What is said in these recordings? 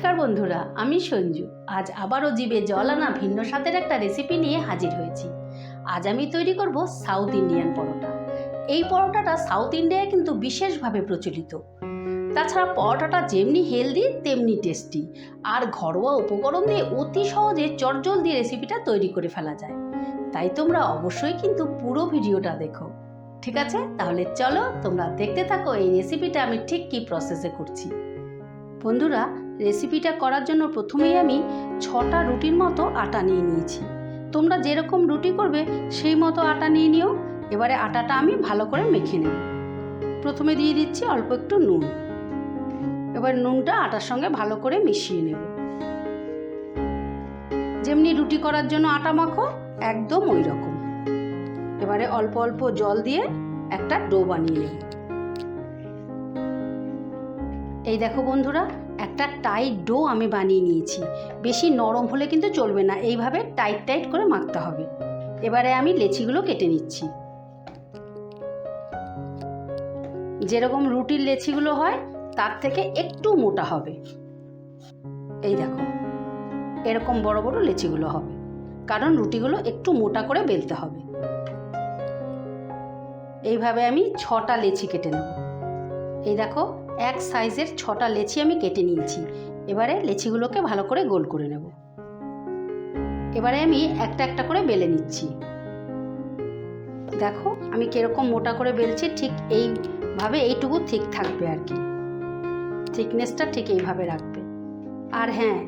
নমস্কার বন্ধুরা, আমি সঞ্জু। আজ আবারও জিভে জল আনা ভিন্ন স্বাদের একটা রেসিপি নিয়ে হাজির হয়েছি। আজ আমি তৈরি করব সাউথ ইন্ডিয়ান পরোটা। এই পরোটাটা সাউথ ইন্ডিয়ায় কিন্তু বিশেষভাবে প্রচলিত। তাছাড়া পরোটাটা যেমনি হেলদি তেমনি টেস্টি আর ঘরোয়া উপকরণ দিয়ে অতি সহজে চটজলদি রেসিপিটা তৈরি করে ফেলা যায়। তাই তোমরা অবশ্যই কিন্তু পুরো ভিডিওটা দেখো। ঠিক আছে? তাহলে চলো তোমরা দেখতে থাকো এই রেসিপিটা আমি ঠিক কী প্রসেসে করছি। বন্ধুরা রেসিপিটা করার জন্য প্রথমেই আমি ছটা রুটির মতো আটা নিয়ে নিয়েছি। তোমরা যেরকম রুটি করবে, সেই মতো আটা নিয়ে নিও। এবারে আটাটা আমি ভালো করে মেখে নেব। প্রথমে দিয়ে দিচ্ছি অল্প একটু নুন। এবার নুনটা আটার সঙ্গে ভালো করে মিশিয়ে নেব। যেমনি রুটি করার জন্য আটা মাখো, একদম ওই রকম এবারে অল্প অল্প জল দিয়ে একটা ডো বানিয়ে নেব। এই দেখো বন্ধুরা, একটা টাইট ডো আমি বানিয়ে নিয়েছি। বেশি নরম হলে কিন্তু চলবে না, এইভাবে টাইট টাইট করে মাখতে হবে। এবারে আমি লেচিগুলো কেটে নিচ্ছি। যেরকম রুটির লেচিগুলো হয়, তার থেকে একটু মোটা হবে। এই দেখো, এরকম বড় বড় লেচিগুলো হবে, কারণ রুটিগুলো একটু মোটা করে বেলতে হবে। এইভাবে আমি ছটা লেচি কেটে নেব। এই দেখো এক সাইজের ছটা লেচি আমি কেটে নিয়েছি। এবারে লেচিগুলোকে ভালো করে গোল করে নেব। এবারে আমি একটা একটা করে বেলে নিচ্ছি। দেখো, আমি কীরকম মোটা করে বেলছি, ঠিক এইভাবে এইটুকু ঠিক থাকবে আর কি। থিকনেসটা ঠিক এইভাবে রাখবে। আর হ্যাঁ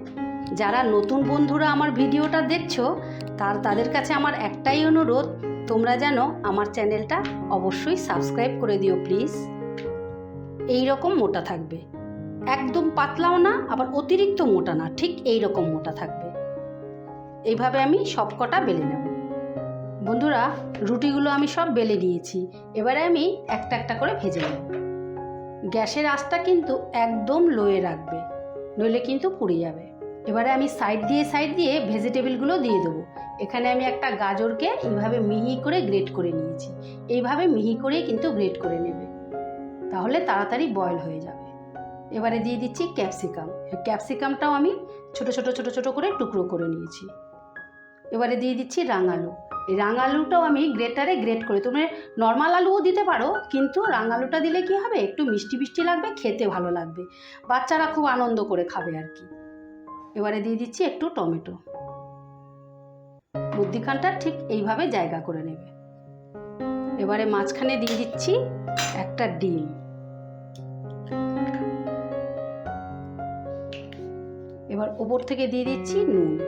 যারা নতুন বন্ধুরা আমার ভিডিওটা দেখছ, তার তাদের কাছে আমার একটাই অনুরোধ, তোমরা যেন আমার চ্যানেলটা অবশ্যই সাবস্ক্রাইব করে দিও, প্লিজ। এই রকম মোটা থাকবে। একদম পাতলাও না, আবার অতিরিক্ত মোটা না, ঠিক এই রকম মোটা থাকবে। এইভাবে আমি সব কটা বেলে নেব। বন্ধুরা, রুটিগুলো আমি সব বেলে নিয়েছি। এবারে আমি একটা একটা করে ভেজে নেব। গ্যাসের আঁচটা কিন্তু একদম লোয়ে রাখবে, নইলে কিন্তু পুড়ে যাবে। এবারে আমি সাইড দিয়ে সাইড দিয়ে ভেজিটেবলগুলো দিয়ে দেবো। এখানে আমি একটা গাজরকে এইভাবে মিহি করে গ্রেট করে নিয়েছি। এইভাবে মিহি করেই কিন্তু গ্রেট করে নেবে। তাহলে তাড়াতাড়ি বয়েল হয়ে যাবে। এবারে দিয়ে দিচ্ছি ক্যাপসিকাম ক্যাপসিকামটাও আমি ছোট ছোট ছোট ছোট করে টুকরো করে নিয়েছি। এবারে দিয়ে দিচ্ছি রাঙালু। এই রাঙালুটাও আমি গ্রেটারে গ্রেট করে, তোমরা নর্মাল আলুও দিতে পারো, কিন্তু রাঙালুটা দিলে কি হবে? একটু মিষ্টি মিষ্টি লাগবে, খেতে ভালো লাগবে। বাচ্চারা খুব আনন্দ করে খাবে আর কি। এবারে দিয়ে দিচ্ছি একটু টমেটো। বুদ্ধিখানটা ঠিক এইভাবে জায়গা করে নেবে। এবারে মাঝখানে দিয়ে দিচ্ছি একটা ডিম। এবার ওপর থেকে দিয়ে দিচ্ছি নুন।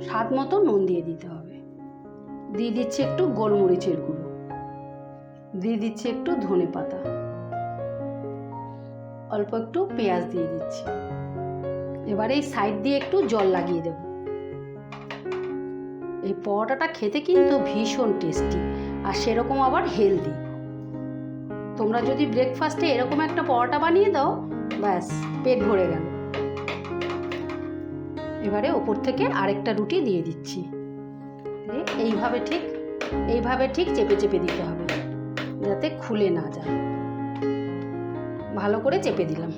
স্বাদ মতো নুন দিয়ে দিতে হবে। দিয়ে দিচ্ছি একটু গোলমরিচের গুঁড়ো। দিয়ে দিচ্ছি একটু ধনে পাতা। অল্প একটু পেঁয়াজ দিয়ে দিচ্ছি। এবার এই সাইড দিয়ে একটু জল লাগিয়ে দেব। এই পরোটাটা খেতে কিন্তু ভীষণ টেস্টি আর সেরকম আবার হেলদি। তোমরা যদি ব্রেকফাস্টে এরকম একটা পরোটা বানিয়ে দাও, ব্যাস, পেট ভরে গেল। এবারে ওপর থেকে আরেকটা রুটি দিয়ে দিচ্ছি। এইভাবে ঠিক এইভাবে ঠিক চেপে চেপে দিতে হবে, যাতে খুলে না যায়। ভালো করে চেপে দিলাম।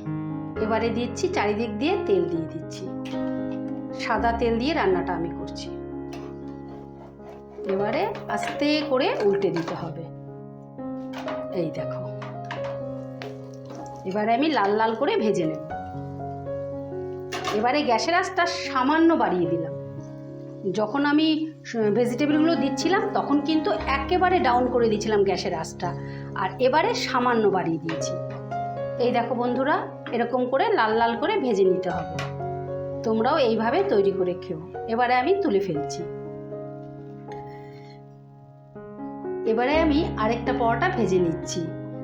এবারে দিচ্ছি, চারিদিক দিয়ে তেল দিয়ে দিচ্ছি। সাদা তেল দিয়ে রান্নাটা আমি করছি। এবারে আস্তে করে উল্টে দিতে হবে। এই দেখো। এবারে আমি লাল লাল করে ভেজে নেব। এবারে গ্যাসের আঁচটা সামান্য বাড়িয়ে দিলাম। যখন আমি ভেজিটেবলগুলো দিচ্ছিলাম, তখন কিন্তু একেবারে ডাউন করে দিয়েছিলাম গ্যাসের আঁচটা। আর এবারে সামান্য বাড়িয়ে দিয়েছি। এই দেখো বন্ধুরা, এরকম করে লাল লাল করে ভেজে নিতে হবে। তোমরাও এইভাবে তৈরি করে খেও। এবারে আমি তুলে ফেলছি। এবারে আমি আরেকটা পরোটা ভেজে নিচ্ছি।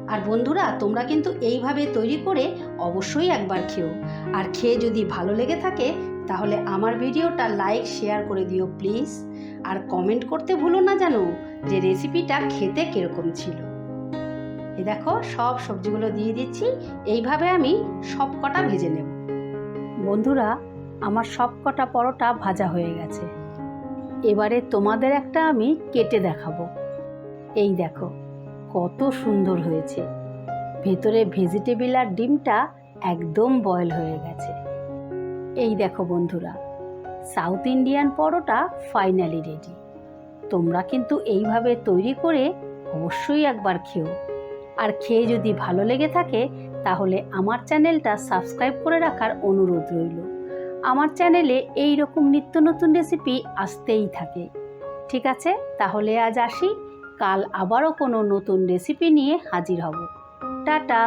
আর বন্ধুরা, তোমরা কিন্তু এইভাবে তৈরি করে অবশ্যই একবার খেও। আর খেয়ে যদি ভালো লেগে থাকে, তাহলে আমার ভিডিওটা লাইক, শেয়ার করে দিও প্লিজ। আর কমেন্ট করতে ভুলো না জানো যে রেসিপিটা খেতে কীরকম ছিল। এই দেখো, সব সবজিগুলো দিয়ে দিচ্ছি। এইভাবে আমি সব কটা ভেজে নেব। বন্ধুরা, আমার সব কটা পরোটা ভাজা হয়ে গেছে। এবারে তোমাদের একটা আমি কেটে দেখাবো। এই দেখো কত সুন্দর হয়েছে। ভেতরে ভেজিটেবিল আর ডিমটা একদম বয়েল হয়ে গেছে। এই দেখো বন্ধুরা, South Indian paratha finally ready. তোমরা কিন্তু এইভাবে তৈরি করে অবশ্যই একবার খেও। আর খেয়ে যদি ভালো লেগে থাকে, তাহলে আমার চ্যানেলটা সাবস্ক্রাইব করে রাখার অনুরোধ রইল। আমার চ্যানেলে এই রকম নিত্য নতুন রেসিপি আসতেই থাকে। ঠিক আছে? তাহলে আজ আসি। কাল আবারও কোনো নতুন রেসিপি নিয়ে হাজির হব। টাটা!